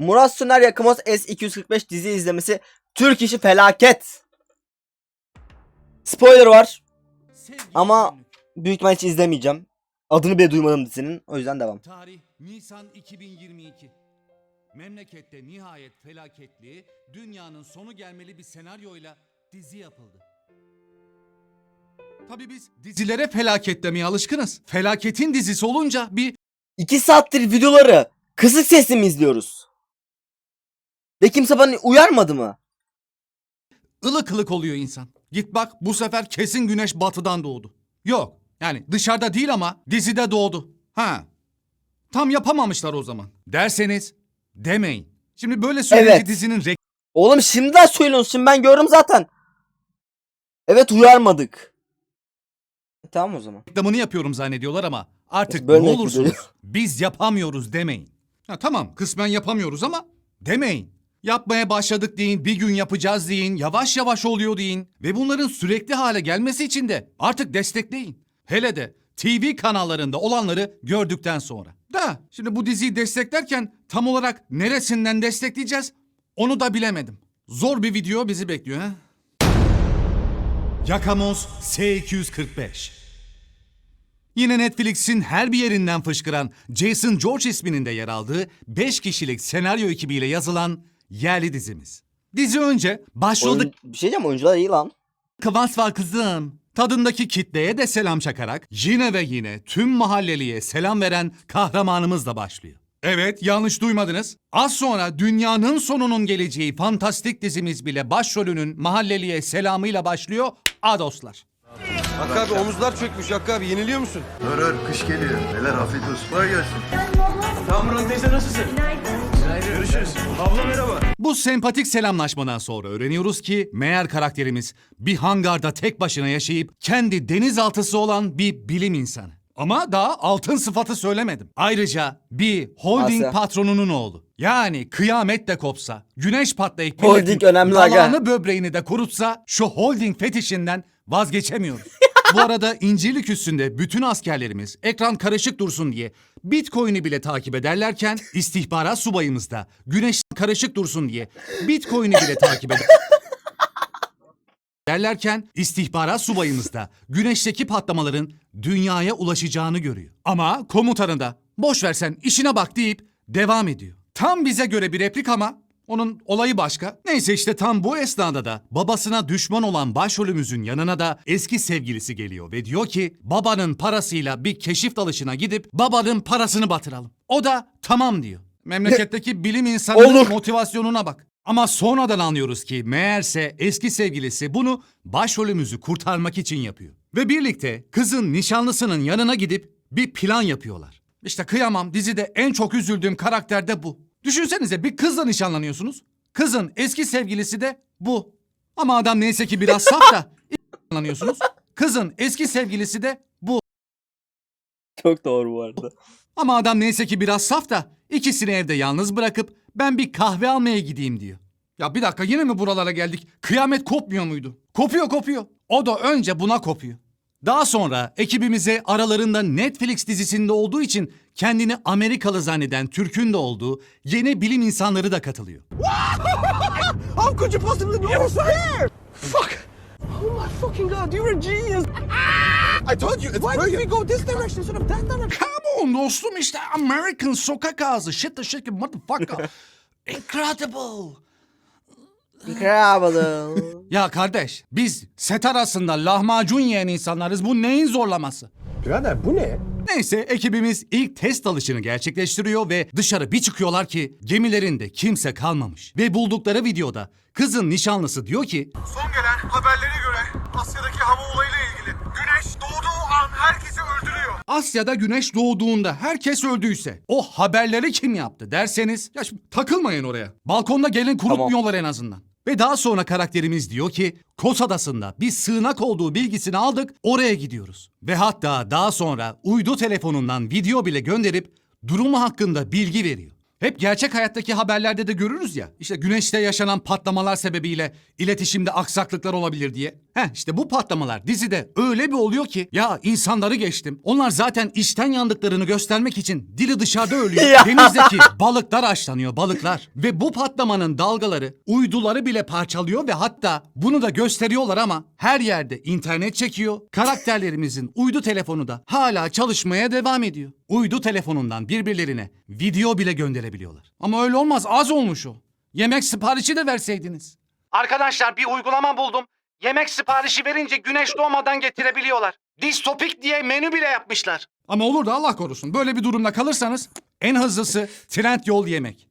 Murat Süner Yakımos S245 dizi izlemesi Türk işi felaket. Spoiler var. Ama büyük ihtimal hiç izlemeyeceğim. Adını bile duymadım dizinin. O yüzden devam. Tarih Nisan 2022. Memlekette nihayet felaketli, dünyanın sonu gelmeli bir senaryoyla dizi yapıldı. Tabii biz dizilere felaket demeye alışkınız. Felaketin dizisi olunca bir 2 saattir videoları kısık sesli mi izliyoruz? Ve kimse bana uyarmadı mı? ılık ılık oluyor insan. Git bak bu sefer kesin güneş batıdan doğdu. Yok yani dışarıda değil ama dizide doğdu. Ha tam yapamamışlar o zaman. Derseniz demeyin. Şimdi böyle söyleyince Evet. dizinin Oğlum şimdiden söylüyorsun. Şimdi ben gördüm zaten. Evet uyarmadık. E, tamam o zaman. reklamını yapıyorum zannediyorlar ama artık Böyle ne olursunuz yapıyoruz. biz yapamıyoruz demeyin. Ha, tamam kısmen yapamıyoruz ama demeyin. Yapmaya başladık deyin, bir gün yapacağız deyin, yavaş yavaş oluyor deyin. Ve bunların sürekli hale gelmesi için de artık destekleyin. Hele de TV kanallarında olanları gördükten sonra. Da şimdi bu diziyi desteklerken tam olarak neresinden destekleyeceğiz onu da bilemedim. Zor bir video bizi bekliyor ha. Yakamoz S245 Yine Netflix'in her bir yerinden fışkıran Jason George isminin de yer aldığı 5 kişilik senaryo ekibiyle yazılan yerli dizimiz. Dizi önce başrolde Oyun, bir şey diyeceğim oyuncular iyi lan. Kıvanç var kızım. Tadındaki kitleye de selam çakarak yine ve yine tüm mahalleliye selam veren kahramanımızla başlıyor. Evet yanlış duymadınız. Az sonra dünyanın sonunun geleceği fantastik dizimiz bile başrolünün mahalleliye selamıyla başlıyor. Adoslar. Hakkı abi omuzlar çökmüş Hakkı abi yeniliyor musun? Dur kış geliyor. Neler afiyet olsun. Kolay gelsin. Kamran teyze nasılsın? Görüşürüz. Abla merhaba. Bu sempatik selamlaşmadan sonra öğreniyoruz ki meğer karakterimiz bir hangarda tek başına yaşayıp kendi denizaltısı olan bir bilim insanı. Ama daha altın sıfatı söylemedim. Ayrıca bir holding Asya. patronunun oğlu. Yani kıyamet de kopsa, güneş patlayıp Holding milletin önemli aga. dalağını böbreğini de kurutsa şu holding fetişinden vazgeçemiyoruz. Bu arada İncirlik üstünde bütün askerlerimiz ekran karışık dursun diye Bitcoin'i bile takip ederlerken istihbarat subayımız da güneş karışık dursun diye Bitcoin'i bile takip eder. derlerken istihbarat subayımız da güneşteki patlamaların dünyaya ulaşacağını görüyor. Ama komutanı da boş versen işine bak deyip devam ediyor. Tam bize göre bir replik ama onun olayı başka. Neyse işte tam bu esnada da babasına düşman olan başrolümüzün yanına da eski sevgilisi geliyor ve diyor ki babanın parasıyla bir keşif dalışına gidip babanın parasını batıralım. O da tamam diyor. Memleketteki bilim insanının Olur. motivasyonuna bak. Ama sonradan anlıyoruz ki meğerse eski sevgilisi bunu başrolümüzü kurtarmak için yapıyor. Ve birlikte kızın nişanlısının yanına gidip bir plan yapıyorlar. İşte kıyamam dizide en çok üzüldüğüm karakter de bu. Düşünsenize bir kızla nişanlanıyorsunuz. Kızın eski sevgilisi de bu. Ama adam neyse ki biraz saf da nişanlanıyorsunuz. Kızın eski sevgilisi de bu. Çok doğru bu arada. Ama adam neyse ki biraz saf da ikisini evde yalnız bırakıp ben bir kahve almaya gideyim diyor. Ya bir dakika yine mi buralara geldik? Kıyamet kopmuyor muydu? Kopuyor kopuyor. O da önce buna kopuyor. Daha sonra ekibimize aralarında Netflix dizisinde olduğu için kendini Amerikalı zanneden Türk'ün de olduğu yeni bilim insanları da katılıyor. How could you possibly be here? Fuck. Oh my fucking god, you're a genius. I told you, it's Why did we go this direction instead of that direction? Come on dostum işte American sokak ağzı. Shit the shit motherfucker. Incredible. Incredible. Ya kardeş biz set arasında lahmacun yiyen insanlarız. Bu neyin zorlaması? Birader bu ne? Neyse ekibimiz ilk test alışını gerçekleştiriyor ve dışarı bir çıkıyorlar ki gemilerinde kimse kalmamış. Ve buldukları videoda kızın nişanlısı diyor ki Son gelen haberlere göre Asya'daki hava olayıyla ilgili güneş doğduğu an herkesi öldürüyor. Asya'da güneş doğduğunda herkes öldüyse o haberleri kim yaptı derseniz ya şimdi takılmayın oraya. Balkonda gelin kurutmuyorlar en azından. Ve daha sonra karakterimiz diyor ki Kos Adası'nda bir sığınak olduğu bilgisini aldık oraya gidiyoruz. Ve hatta daha sonra uydu telefonundan video bile gönderip durumu hakkında bilgi veriyor. Hep gerçek hayattaki haberlerde de görürüz ya. İşte güneşte yaşanan patlamalar sebebiyle iletişimde aksaklıklar olabilir diye. Heh işte bu patlamalar dizide öyle bir oluyor ki ya insanları geçtim. Onlar zaten işten yandıklarını göstermek için dili dışarıda ölüyor. Denizdeki balıklar açlanıyor balıklar. Ve bu patlamanın dalgaları uyduları bile parçalıyor ve hatta bunu da gösteriyorlar ama her yerde internet çekiyor. Karakterlerimizin uydu telefonu da hala çalışmaya devam ediyor. Uydu telefonundan birbirlerine video bile gönderebiliyorlar. Ama öyle olmaz az olmuş o. Yemek siparişi de verseydiniz. Arkadaşlar bir uygulama buldum. Yemek siparişi verince güneş doğmadan getirebiliyorlar. Distopik diye menü bile yapmışlar. Ama olur da Allah korusun. Böyle bir durumda kalırsanız en hızlısı trend yol yemek.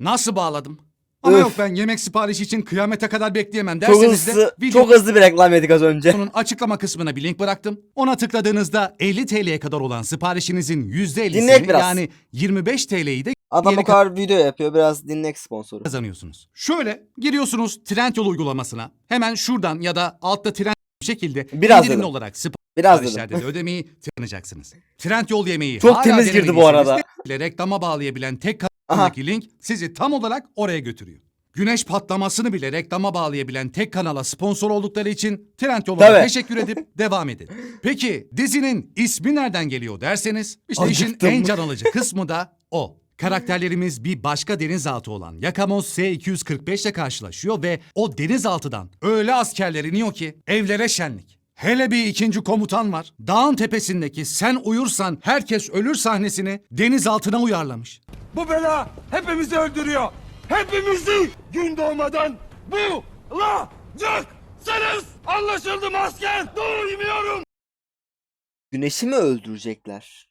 Nasıl bağladım? Ama Öf. yok ben yemek siparişi için kıyamete kadar bekleyemem Çok derseniz de hızlı, video- çok hızlı bir reklam yedik az önce. Bunun açıklama kısmına bir link bıraktım. Ona tıkladığınızda 50 TL'ye kadar olan siparişinizin %50'sini Dinleyek biraz. yani 25 TL'yi de Adam o kadar video yapıyor. Biraz dinlek sponsoru. kazanıyorsunuz. Şöyle giriyorsunuz Trendyol uygulamasına. Hemen şuradan ya da altta Trendyol bir şekilde Biraz indirimli dedim. olarak Biraz dedim. siparişlerde de ödemeyi tıklanacaksınız. Trendyol yemeği Çok hala temiz girdi bu denemediyseniz arada. de reklama bağlayabilen tek kanaldaki link sizi tam olarak oraya götürüyor. Güneş patlamasını bile reklama bağlayabilen tek kanala sponsor oldukları için Trendyol'a Tabii. teşekkür edip devam edin. Peki dizinin ismi nereden geliyor derseniz işte işin Acıktım. en can alıcı kısmı da o. Karakterlerimiz bir başka denizaltı olan Yakamoz S-245 ile karşılaşıyor ve o denizaltıdan öyle askerler iniyor ki evlere şenlik. Hele bir ikinci komutan var. Dağın tepesindeki sen uyursan herkes ölür sahnesini denizaltına uyarlamış. Bu bela hepimizi öldürüyor. Hepimizi gün doğmadan bu la Seniz anlaşıldı mı asker? Duymuyorum Güneşi mi öldürecekler?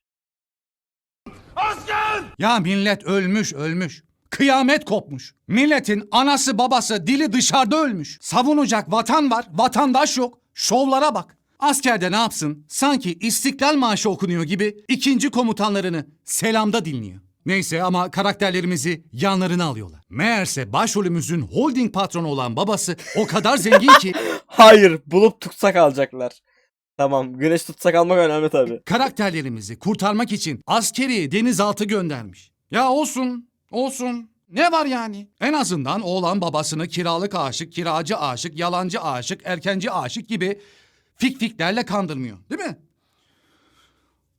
Asker! Ya millet ölmüş ölmüş. Kıyamet kopmuş. Milletin anası babası dili dışarıda ölmüş. Savunacak vatan var, vatandaş yok. Şovlara bak. Askerde ne yapsın? Sanki İstiklal Marşı okunuyor gibi ikinci komutanlarını selamda dinliyor. Neyse ama karakterlerimizi yanlarına alıyorlar. Meğerse başrolümüzün holding patronu olan babası o kadar zengin ki Hayır. Bulup tutsak alacaklar. Tamam. Güneş tutsak almak önemli tabii. karakterlerimizi kurtarmak için askeri denizaltı göndermiş. Ya olsun, olsun. Ne var yani? En azından oğlan babasını kiralık aşık, kiracı aşık, yalancı aşık, erkenci aşık gibi fikfiklerle kandırmıyor. Değil mi?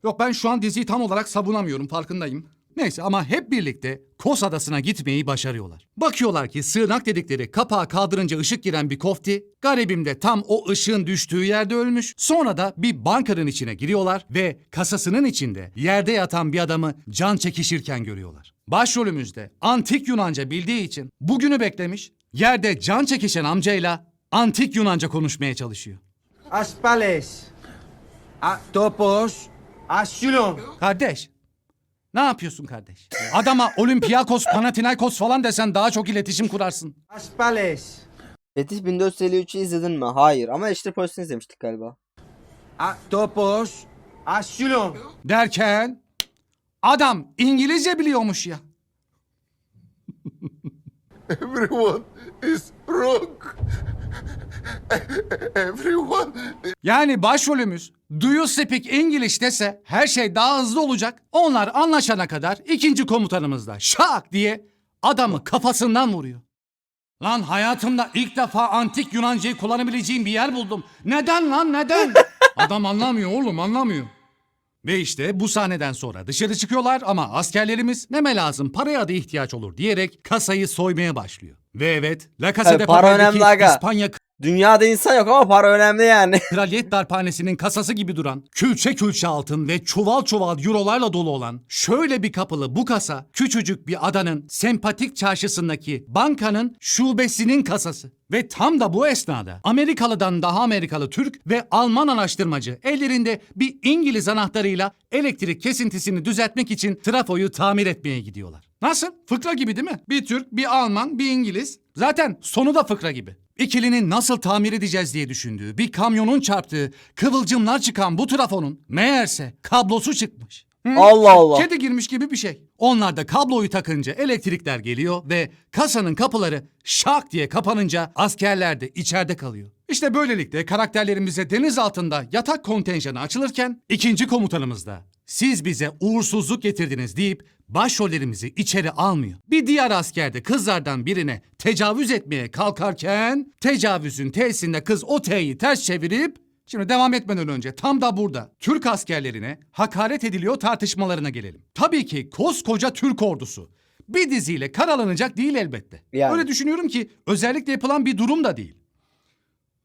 Yok ben şu an diziyi tam olarak savunamıyorum farkındayım. Neyse ama hep birlikte Kos Adası'na gitmeyi başarıyorlar. Bakıyorlar ki sığınak dedikleri kapağı kaldırınca ışık giren bir kofti, garibim de tam o ışığın düştüğü yerde ölmüş. Sonra da bir bankanın içine giriyorlar ve kasasının içinde yerde yatan bir adamı can çekişirken görüyorlar. Başrolümüz de antik Yunanca bildiği için bugünü beklemiş, yerde can çekişen amcayla antik Yunanca konuşmaya çalışıyor. Asπales. A, topos. Asylum. Kardeş. Ne yapıyorsun kardeş? Adama Olympiakos, Panathinaikos falan desen daha çok iletişim kurarsın. Asπales. Fetih 1453'ü izledin mi? Hayır. Ama işte polisini izlemiştik galiba. A, topos. Asylum. Derken adam İngilizce biliyormuş ya. Everyone is wrong. Everyone Yani başrolümüz Do you speak English dese her şey daha hızlı olacak. Onlar anlaşana kadar ikinci komutanımız da şak diye adamı kafasından vuruyor. Lan hayatımda ilk defa antik Yunancayı kullanabileceğim bir yer buldum. Neden lan neden? Adam anlamıyor oğlum anlamıyor. Ve işte bu sahneden sonra dışarı çıkıyorlar ama askerlerimiz neme lazım paraya da ihtiyaç olur diyerek kasayı soymaya başlıyor. Ve evet La Casa de Papel'deki. İspanya Dünyada insan yok ama para önemli yani. Kraliyet Darphanesi'nin kasası gibi duran, külçe külçe altın ve çuval çuval eurolarla dolu olan şöyle bir kapılı bu kasa küçücük bir adanın sempatik çarşısındaki bankanın şubesinin kasası. Ve tam da bu esnada Amerikalıdan daha Amerikalı Türk ve Alman araştırmacı ellerinde bir İngiliz anahtarıyla elektrik kesintisini düzeltmek için trafoyu tamir etmeye gidiyorlar. Nasıl? Fıkra gibi değil mi? Bir Türk, bir Alman, bir İngiliz. Zaten sonu da fıkra gibi. İkilinin nasıl tamir edeceğiz diye düşündüğü, bir kamyonun çarptığı, kıvılcımlar çıkan bu trafonun meğerse kablosu çıkmış. Hı? Allah Allah. Kedi girmiş gibi bir şey. Onlar da kabloyu takınca elektrikler geliyor ve kasanın kapıları şak diye kapanınca askerler de içeride kalıyor. İşte böylelikle karakterlerimize deniz altında yatak kontenjanı açılırken ikinci komutanımız da siz bize uğursuzluk getirdiniz deyip başrollerimizi içeri almıyor. Bir diğer asker de kızlardan birine tecavüz etmeye kalkarken tecavüzün T'sinde kız o T'yi ters çevirip Şimdi devam etmeden önce tam da burada Türk askerlerine hakaret ediliyor tartışmalarına gelelim. Tabii ki koskoca Türk ordusu bir diziyle karalanacak değil elbette. Yani. Öyle düşünüyorum ki özellikle yapılan bir durum da değil.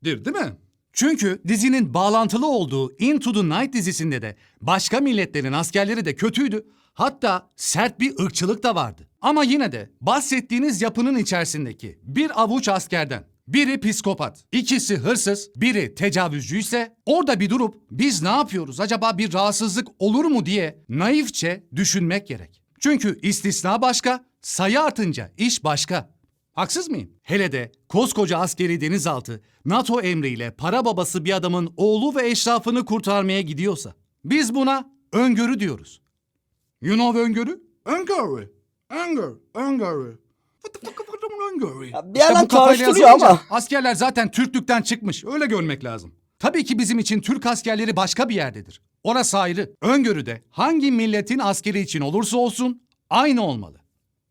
Dir değil mi? Çünkü dizinin bağlantılı olduğu Into the Night dizisinde de başka milletlerin askerleri de kötüydü. Hatta sert bir ırkçılık da vardı. Ama yine de bahsettiğiniz yapının içerisindeki bir avuç askerden biri psikopat, ikisi hırsız, biri tecavüzcü ise orada bir durup biz ne yapıyoruz acaba bir rahatsızlık olur mu diye naifçe düşünmek gerek. Çünkü istisna başka, sayı artınca iş başka. Haksız mıyım? Hele de koskoca askeri denizaltı NATO emriyle para babası bir adamın oğlu ve eşrafını kurtarmaya gidiyorsa biz buna öngörü diyoruz. You know öngörü? Öngörü. Öngörü. Öngörü. What the fuck is öngörü? Bir yandan bu kafayla karıştırıyor yazılınca ama. Askerler zaten Türklükten çıkmış. Öyle görmek lazım. Tabii ki bizim için Türk askerleri başka bir yerdedir. Orası ayrı. Öngörüde hangi milletin askeri için olursa olsun aynı olmalı.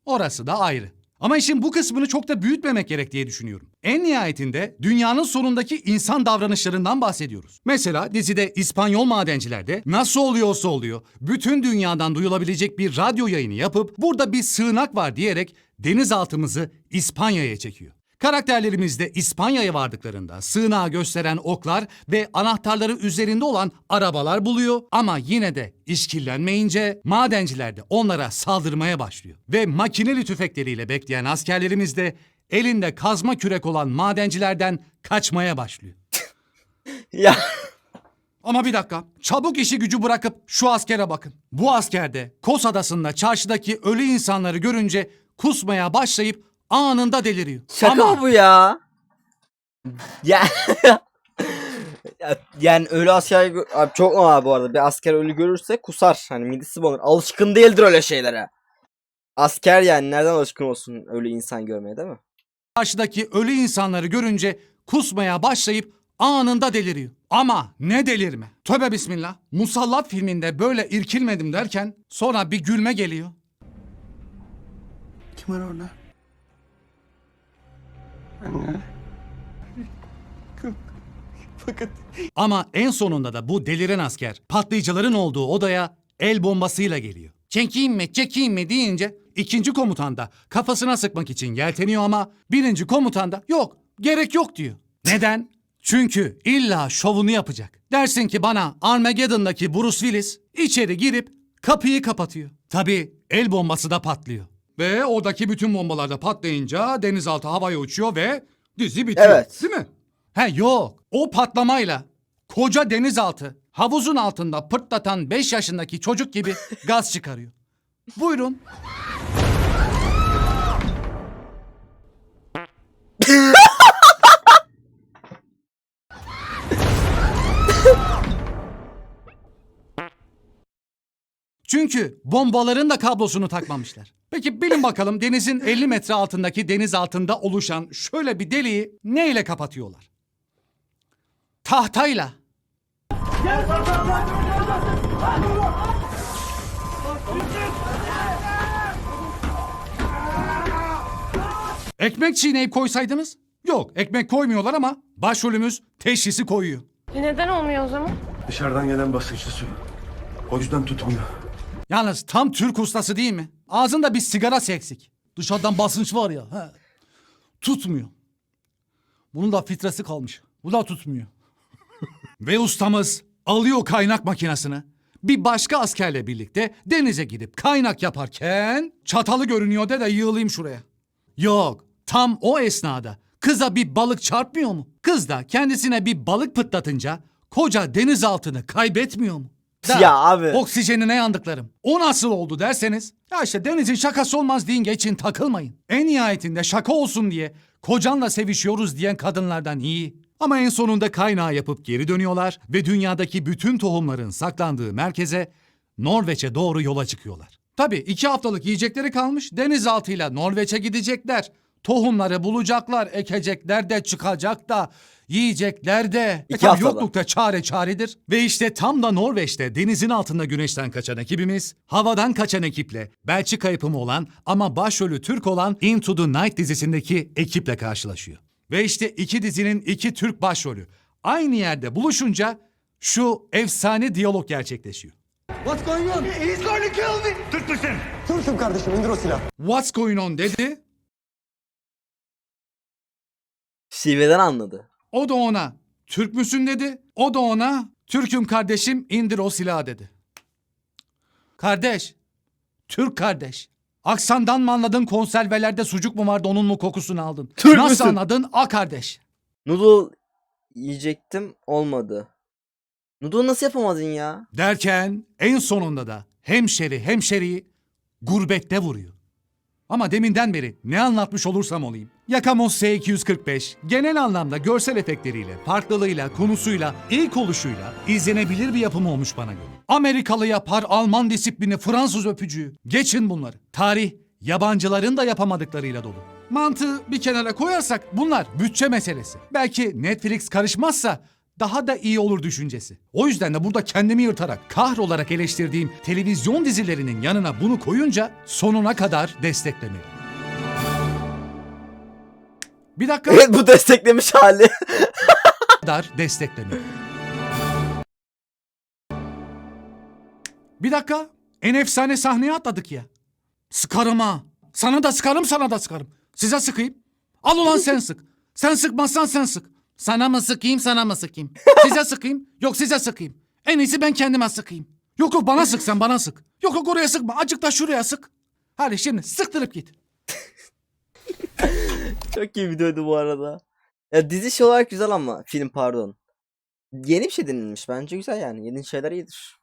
Orası da ayrı. Ama işin bu kısmını çok da büyütmemek gerek diye düşünüyorum. En nihayetinde dünyanın sonundaki insan davranışlarından bahsediyoruz. Mesela dizide İspanyol madencilerde nasıl oluyorsa oluyor bütün dünyadan duyulabilecek bir radyo yayını yapıp burada bir sığınak var diyerek denizaltımızı İspanya'ya çekiyor. Karakterlerimiz de İspanya'ya vardıklarında sığınağı gösteren oklar ve anahtarları üzerinde olan arabalar buluyor ama yine de işkillenmeyince madenciler de onlara saldırmaya başlıyor. Ve makineli tüfekleriyle bekleyen askerlerimiz de elinde kazma kürek olan madencilerden kaçmaya başlıyor. Ya Ama bir dakika. Çabuk işi gücü bırakıp şu askere bakın. Bu asker de Kos Adası'nda çarşıdaki ölü insanları görünce kusmaya başlayıp anında deliriyor. şaka Ama bu ya? Ya Ya- yani ölü asker gö- abi çok normal bu arada. Bir asker ölü görürse kusar. Hani midesi bulanır. Alışkın değildir öyle şeylere. Asker yani nereden alışkın olsun ölü insan görmeye değil mi? karşıdaki ölü insanları görünce kusmaya başlayıp anında deliriyor. Ama ne delirme. Tövbe bismillah. Musallat filminde böyle irkilmedim derken sonra bir gülme geliyor. Kim var orada? Bakın. Ama en sonunda da bu deliren asker patlayıcıların olduğu odaya el bombasıyla geliyor. Çekeyim mi çekeyim mi deyince ikinci komutan da kafasına sıkmak için yelteniyor ama birinci komutan da yok gerek yok diyor. Neden? Çünkü illa şovunu yapacak. Dersin ki bana Armageddon'daki Bruce Willis içeri girip kapıyı kapatıyor. Tabii el bombası da patlıyor. Ve oradaki bütün bombalar da patlayınca denizaltı havaya uçuyor ve dizi bitiyor. Evet. Değil mi? He yok. O patlamayla koca denizaltı havuzun altında pırtlatan 5 yaşındaki çocuk gibi gaz çıkarıyor. Buyurun. Çünkü bombaların da kablosunu takmamışlar. Peki bilin bakalım denizin 50 metre altındaki deniz altında oluşan şöyle bir deliği neyle kapatıyorlar? Tahtayla. Ekmek çiğneyip koysaydınız? Yok ekmek koymuyorlar ama başrolümüz teşhisi koyuyor. E Neden olmuyor o zaman? Dışarıdan gelen basınçlı su. O yüzden tutmuyor. Yalnız tam Türk ustası değil mi? Ağzında bir sigara eksik. Dışarıdan basınç var ya. He. Tutmuyor. Bunun da filtresi kalmış. Bu da tutmuyor. Ve ustamız alıyor kaynak makinesini. Bir başka askerle birlikte denize gidip kaynak yaparken çatalı görünüyor de de yığılayım şuraya. Yok tam o esnada kıza bir balık çarpmıyor mu? Kız da kendisine bir balık pıtlatınca koca denizaltını kaybetmiyor mu? Da, Ya abi. Oksijenine yandıklarım. O nasıl oldu derseniz. Ya işte denizin şakası olmaz deyin geçin takılmayın. En nihayetinde şaka olsun diye kocanla sevişiyoruz diyen kadınlardan iyi. Ama en sonunda kaynağı yapıp geri dönüyorlar ve dünyadaki bütün tohumların saklandığı merkeze Norveç'e doğru yola çıkıyorlar. Tabii iki haftalık yiyecekleri kalmış denizaltıyla Norveç'e gidecekler. Tohumları bulacaklar, ekecekler de çıkacak da, yiyecekler de. İki tabii haftada. yoklukta çare çaredir. Ve işte tam da Norveç'te denizin altında güneşten kaçan ekibimiz, havadan kaçan ekiple, Belçika yapımı olan ama başrolü Türk olan Into the Night dizisindeki ekiple karşılaşıyor. Ve işte iki dizinin iki Türk başrolü aynı yerde buluşunca şu efsane diyalog gerçekleşiyor. What's going on? He's going to kill me. Türk müsün? Türk'üm kardeşim indir o silahı. What's going on dedi. Şiveden anladı. O da ona Türk müsün dedi. O da ona Türk'üm kardeşim indir o silahı dedi. Kardeş, Türk kardeş. Aksandan mı anladın konservelerde sucuk mu vardı onun mu kokusunu aldın? Türk Nasıl müsün? anladın? A kardeş. Noodle yiyecektim olmadı. Noodle nasıl yapamadın ya? Derken en sonunda da hemşeri hemşeriyi gurbette vuruyor. Ama deminden beri ne anlatmış olursam olayım. Yakamoz S245 genel anlamda görsel efektleriyle, farklılığıyla, konusuyla, ilk oluşuyla izlenebilir bir yapım olmuş bana göre. Amerikalı yapar, Alman disiplini, Fransız öpücüğü. Geçin bunları. Tarih, yabancıların da yapamadıklarıyla dolu. Mantığı bir kenara koyarsak bunlar bütçe meselesi. Belki Netflix karışmazsa daha da iyi olur düşüncesi. O yüzden de burada kendimi yırtarak kahrolarak eleştirdiğim televizyon dizilerinin yanına bunu koyunca sonuna kadar desteklemeli. Bir dakika Evet bu desteklemiş hali. kadar desteklemeli. Bir dakika. En efsane sahneye atladık ya. Sıkarım ha. Sana da sıkarım sana da sıkarım. Size sıkayım. Al ulan sen sık. Sen sıkmazsan sen sık. Sana mı sıkayım sana mı sıkayım? Size sıkayım. Yok size sıkayım. En iyisi ben kendime sıkayım. Yok yok bana sık sen bana sık. Yok yok oraya sıkma. Azıcık da şuraya sık. Hadi şimdi sıktırıp git. Çok iyi videoydu bu arada. Ya dizi şey olarak güzel ama film pardon. Yeni bir şey denilmiş bence güzel yani. Yeni şeyler iyidir.